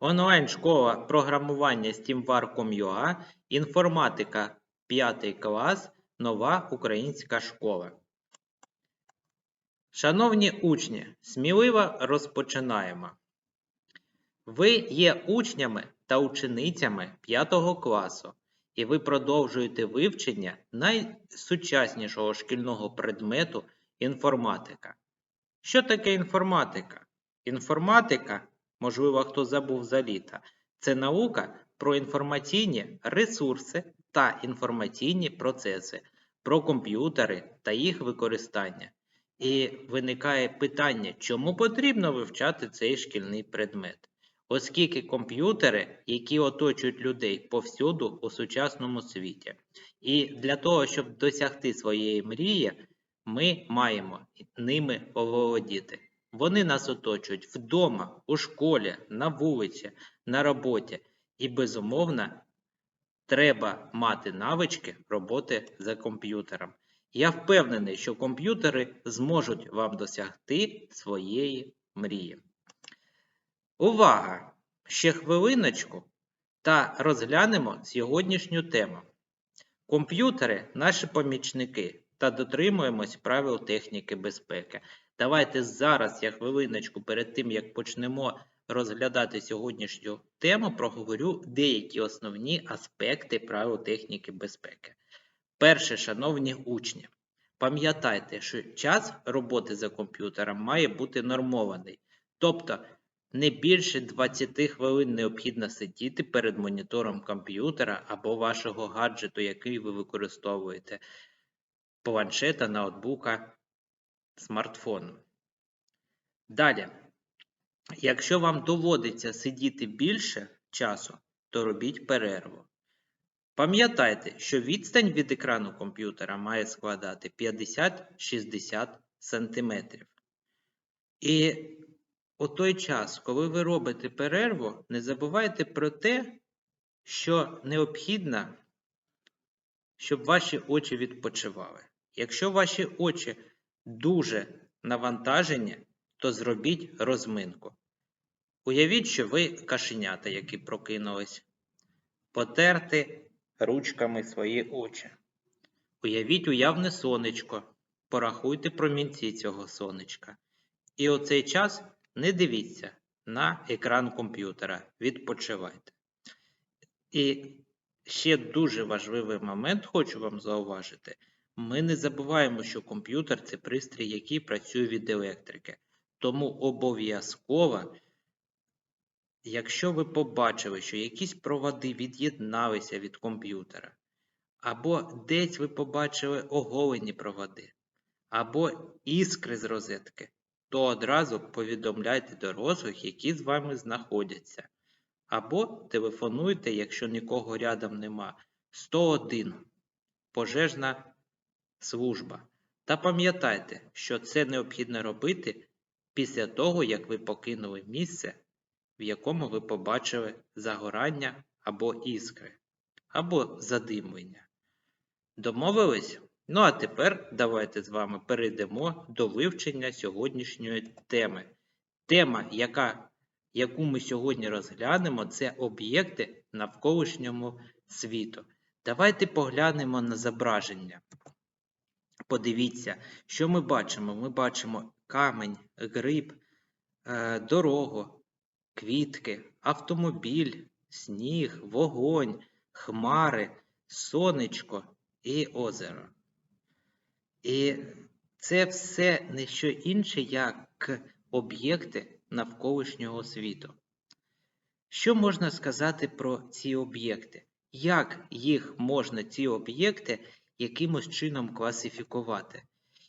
Онлайн-школа програмування SteamWar.com.ua, інформатика 5 клас, нова українська школа. Шановні учні, сміливо розпочинаємо. Ви є учнями та ученицями 5 класу, і ви продовжуєте вивчення найсучаснішого шкільного предмету інформатика. Що таке інформатика? Інформатика, можливо, хто забув за літа, це наука про інформаційні ресурси та інформаційні процеси, про комп'ютери та їх використання. І виникає питання, чому потрібно вивчати цей шкільний предмет? Оскільки комп'ютери, які оточують людей повсюду у сучасному світі. І для того, щоб досягти своєї мрії, ми маємо ними оволодіти. Вони нас оточують вдома, у школі, на вулиці, на роботі. І, безумовно, треба мати навички роботи за комп'ютером. Я впевнений, що комп'ютери зможуть вам досягти своєї мрії. Увага! Ще хвилиночку та розглянемо сьогоднішню тему. Комп'ютери наші помічники та дотримуємось правил техніки безпеки. Давайте зараз я хвилиночку перед тим, як почнемо розглядати сьогоднішню тему, проговорю деякі основні аспекти правил техніки безпеки. Перше, шановні учні, пам'ятайте, що час роботи за комп'ютером має бути нормований. Тобто не більше 20 хвилин необхідно сидіти перед монітором комп'ютера або вашого гаджету, який ви використовуєте, планшета, ноутбука, смартфону. Далі, якщо вам доводиться сидіти більше часу, то робіть перерву. Пам'ятайте, що відстань від екрану комп'ютера має складати 50-60 см. І у той час, коли ви робите перерву, не забувайте про те, що необхідно, щоб ваші очі відпочивали. Якщо ваші очі дуже навантажені, то зробіть розминку. Уявіть, що ви кашенята, які прокинулись, потерти ручками свої очі. Уявіть уявне сонечко, порахуйте промінці цього сонечка. І у цей час не дивіться на екран комп'ютера, відпочивайте. І ще дуже важливий момент хочу вам зауважити. Ми не забуваємо, що комп'ютер це пристрій, який працює від електрики. Тому обов'язково, якщо ви побачили, що якісь проводи від'єдналися від комп'ютера, або десь ви побачили оголені проводи, або іскри з розетки, то одразу повідомляйте дорослих, які з вами знаходяться. Або телефонуйте, якщо нікого рядом нема, 101 пожежна служба. Та пам'ятайте, що це необхідно робити після того, як ви покинули місце, в якому ви побачили загорання або іскри, або задимлення. Домовились? Ну а тепер давайте з вами перейдемо до вивчення сьогоднішньої теми. Тема, яка, яку ми сьогодні розглянемо, це об'єкти навколишньому світу. Давайте поглянемо на зображення. Подивіться, що ми бачимо? Ми бачимо камень, гриб, е, дорогу, квітки, автомобіль, сніг, вогонь, хмари, сонечко і озеро. І це все не що інше, як об'єкти навколишнього світу. Що можна сказати про ці об'єкти? Як їх можна, ці об'єкти, якимось чином класифікувати?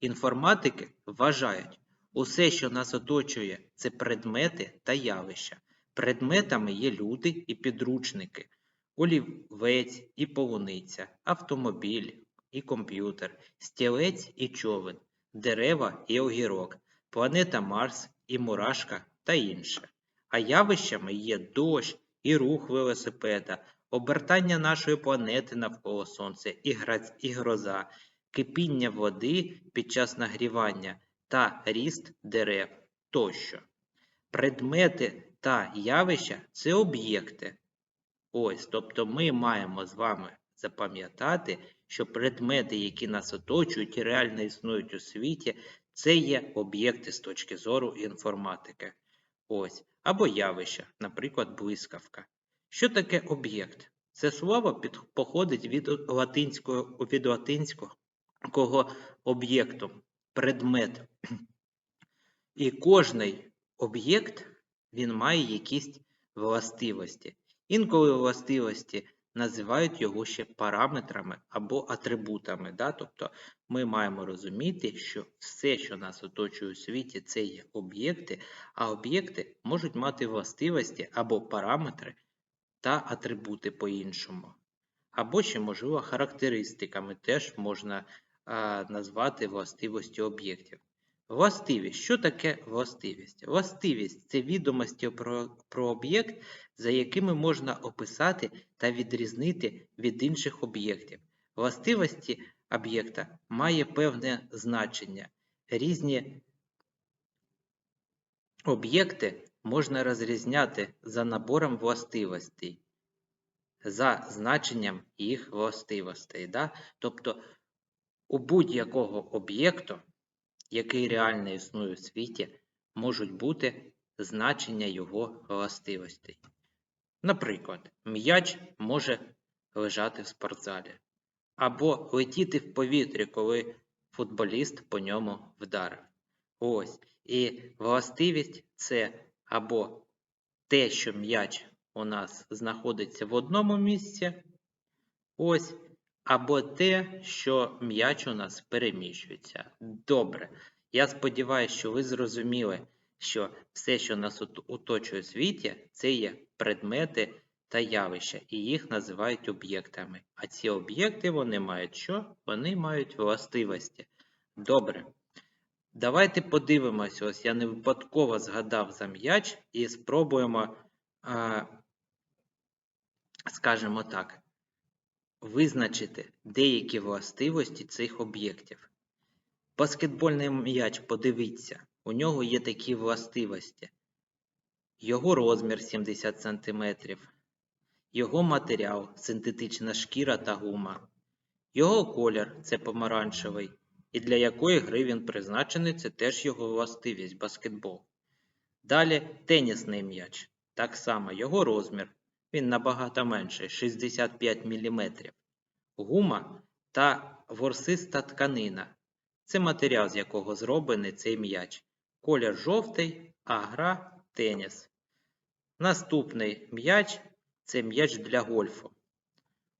Інформатики вважають, усе, що нас оточує, це предмети та явища. Предметами є люди і підручники, олівець і полуниця, автомобіль, і комп'ютер, стілець і човен, дерева і огірок, планета Марс і мурашка та інше. А явищами є дощ і рух велосипеда, обертання нашої планети навколо Сонця і, гра... і гроза, кипіння води під час нагрівання та ріст дерев тощо. Предмети та явища це об'єкти. Ось, тобто ми маємо з вами запам'ятати, що предмети, які нас оточують і реально існують у світі, це є об'єкти з точки зору інформатики. Ось, або явища, наприклад, блискавка. Що таке об'єкт? Це слово під, походить від латинського, від латинського об'єкту, предмет. І кожний об'єкт він має якісь властивості. Інколи властивості називають його ще параметрами або атрибутами. Да? Тобто ми маємо розуміти, що все, що нас оточує у світі, це є об'єкти, а об'єкти можуть мати властивості або параметри та атрибути по-іншому. Або ще, можливо, характеристиками теж можна а, назвати властивості об'єктів. Властивість. Що таке властивість? Властивість це відомості про, про об'єкт, за якими можна описати та відрізнити від інших об'єктів. Властивості об'єкта має певне значення. Різні об'єкти можна розрізняти за набором властивостей, за значенням їх властивостей. Да? Тобто у будь-якого об'єкту який реально існує у світі, можуть бути значення його властивостей. Наприклад, м'яч може лежати в спортзалі, або летіти в повітрі, коли футболіст по ньому вдарив. Ось. І властивість це або те, що м'яч у нас знаходиться в одному місці, ось, або те, що м'яч у нас переміщується. Добре. Я сподіваюся, що ви зрозуміли, що все, що нас оточує у світі, це є предмети та явища, і їх називають об'єктами. А ці об'єкти вони мають що? Вони мають властивості. Добре. Давайте подивимося, ось я не випадково згадав за м'яч і спробуємо, скажімо так, визначити деякі властивості цих об'єктів. Баскетбольний м'яч, подивіться, у нього є такі властивості. Його розмір 70 см, його матеріал синтетична шкіра та гума, його колір це помаранчевий, і для якої гри він призначений, це теж його властивість баскетбол. Далі тенісний м'яч. Так само його розмір він набагато менший 65 мм. Гума та ворсиста тканина. Це матеріал, з якого зроблений цей м'яч. Колір жовтий, а гра теніс. Наступний м'яч це м'яч для гольфу.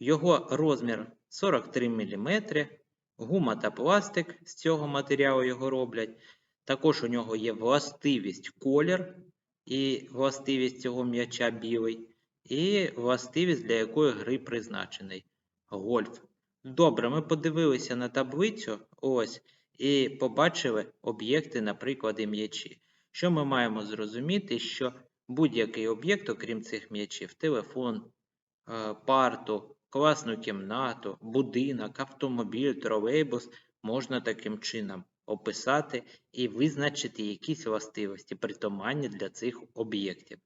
Його розмір 43 мм. Гума та пластик з цього матеріалу його роблять. Також у нього є властивість колір і властивість цього м'яча білий і властивість, для якої гри призначений гольф. Добре, ми подивилися на таблицю ось, і побачили об'єкти, наприклад, і м'ячі. Що ми маємо зрозуміти, що будь-який об'єкт, окрім цих м'ячів, телефон, е, парту, класну кімнату, будинок, автомобіль, тролейбус можна таким чином описати і визначити якісь властивості, притаманні для цих об'єктів.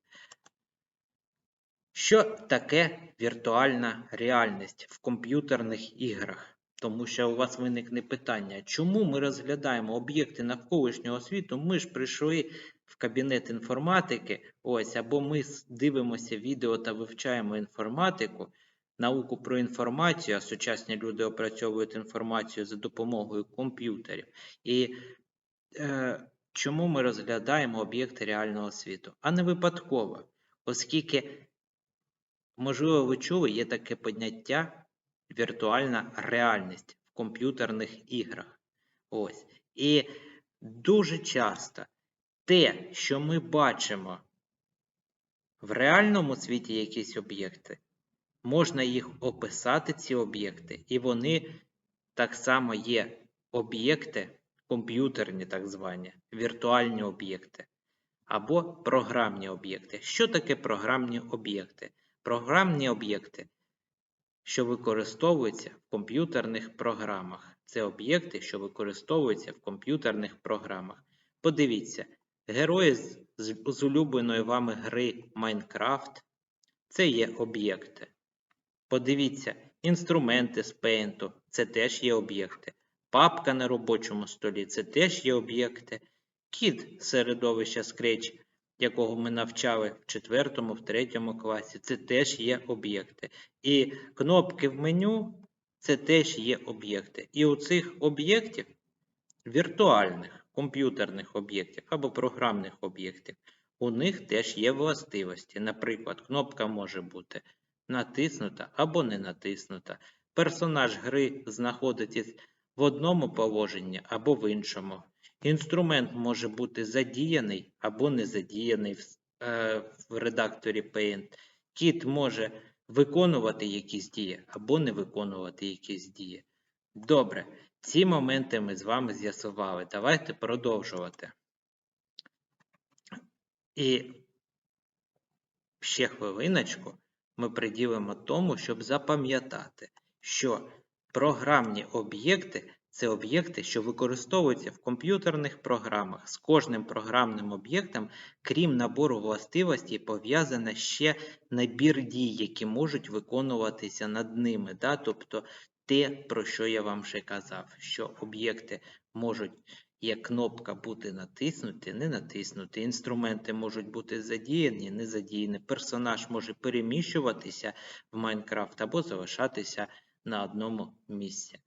Що таке віртуальна реальність в комп'ютерних іграх? Тому що у вас виникне питання, чому ми розглядаємо об'єкти навколишнього світу? Ми ж прийшли в кабінет інформатики, ось, або ми дивимося відео та вивчаємо інформатику, науку про інформацію, а сучасні люди опрацьовують інформацію за допомогою комп'ютерів. І е, чому ми розглядаємо об'єкти реального світу? А не випадково, оскільки. Можливо, ви чули, є таке поняття віртуальна реальність в комп'ютерних іграх. Ось. І дуже часто те, що ми бачимо в реальному світі якісь об'єкти, можна їх описати, ці об'єкти, і вони так само є об'єкти, комп'ютерні так звані, віртуальні об'єкти або програмні об'єкти. Що таке програмні об'єкти? Програмні об'єкти, що використовуються в комп'ютерних програмах. Це об'єкти, що використовуються в комп'ютерних програмах. Подивіться, Герої з, з, улюбленої вами гри Майнкрафт це є об'єкти. Подивіться, інструменти з Paint це теж є об'єкти. Папка на робочому столі це теж є об'єкти. Кіт середовища Scratch, якого ми навчали в 4 в 3 класі, це теж є об'єкти. І кнопки в меню це теж є об'єкти. І у цих об'єктів, віртуальних комп'ютерних об'єктів або програмних об'єктів, у них теж є властивості. Наприклад, кнопка може бути натиснута або не натиснута. Персонаж гри знаходиться в одному положенні або в іншому. Інструмент може бути задіяний або не задіяний в, е, в редакторі Paint. Кіт може виконувати якісь дії або не виконувати якісь дії. Добре, ці моменти ми з вами з'ясували. Давайте продовжувати. І ще хвилиночку ми приділимо тому, щоб запам'ятати, що програмні об'єкти це об'єкти, що використовуються в комп'ютерних програмах. З кожним програмним об'єктом, крім набору властивостей, пов'язане ще набір дій, які можуть виконуватися над ними. Да? Тобто те, про що я вам вже казав, що об'єкти можуть, є кнопка бути натиснуті, не натиснуті, інструменти можуть бути задіяні, не задіяні, персонаж може переміщуватися в Майнкрафт або залишатися на одному місці.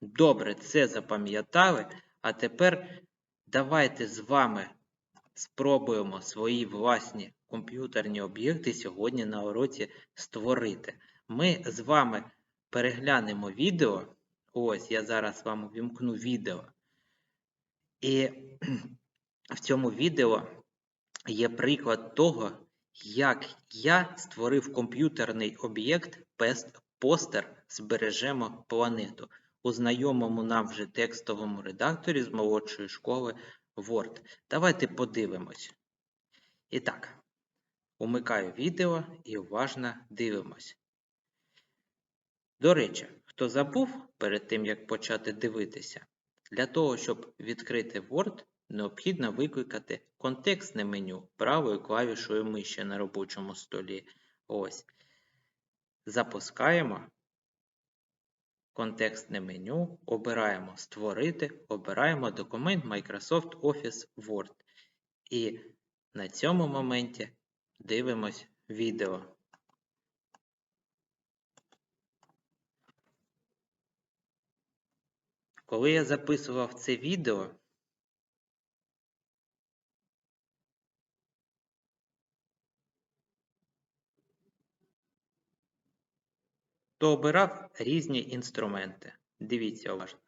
Добре, це запам'ятали. А тепер давайте з вами спробуємо свої власні комп'ютерні об'єкти сьогодні на уроці створити. Ми з вами переглянемо відео. Ось я зараз вам увімкну відео. І в цьому відео є приклад того, як я створив комп'ютерний об'єкт постер збережемо планету у знайомому нам вже текстовому редакторі з молодшої школи Word. Давайте подивимось. І так, умикаю відео і уважно дивимось. До речі, хто забув перед тим, як почати дивитися, для того, щоб відкрити Word, необхідно викликати контекстне меню правою клавішою миші на робочому столі. Ось. Запускаємо контекстне меню, обираємо Створити, обираємо документ Microsoft Office Word. І на цьому моменті дивимось відео. Коли я записував це відео, то обирав різні інструменти. Дивіться уважно.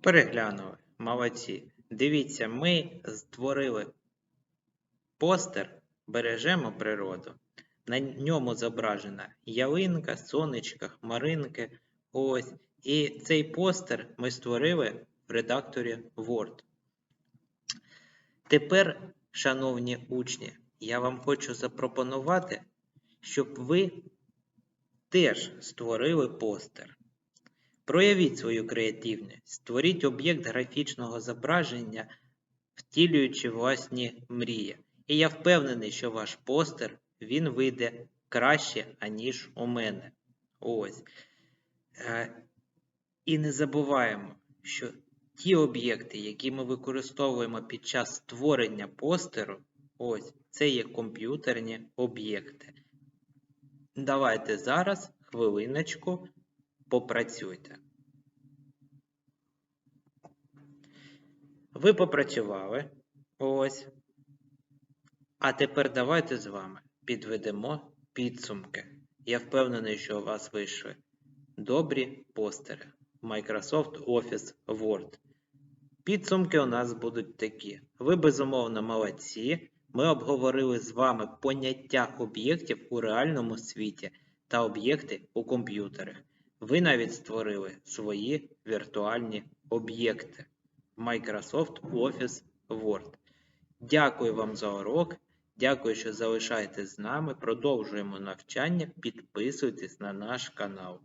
Переглянули. Молодці. Дивіться, ми створили постер Бережемо природу. На ньому зображена ялинка, сонечка, хмаринки. Ось. І цей постер ми створили в редакторі Word. Тепер, шановні учні, я вам хочу запропонувати, щоб ви теж створили постер. Проявіть свою креативність, створіть об'єкт графічного зображення, втілюючи власні мрії. І я впевнений, що ваш постер він вийде краще, аніж у мене. Ось. Е, І не забуваємо, що ті об'єкти, які ми використовуємо під час створення постеру, ось, це є комп'ютерні об'єкти. Давайте зараз хвилиночку попрацюйте. Ви попрацювали. Ось. А тепер давайте з вами підведемо підсумки. Я впевнений, що у вас вийшли добрі постери Microsoft Office Word. Підсумки у нас будуть такі. Ви безумовно молодці. Ми обговорили з вами поняття об'єктів у реальному світі та об'єкти у комп'ютерах. Ви навіть створили свої віртуальні об'єкти Microsoft Office Word. Дякую вам за урок. Дякую, що залишаєтесь з нами. Продовжуємо навчання. Підписуйтесь на наш канал.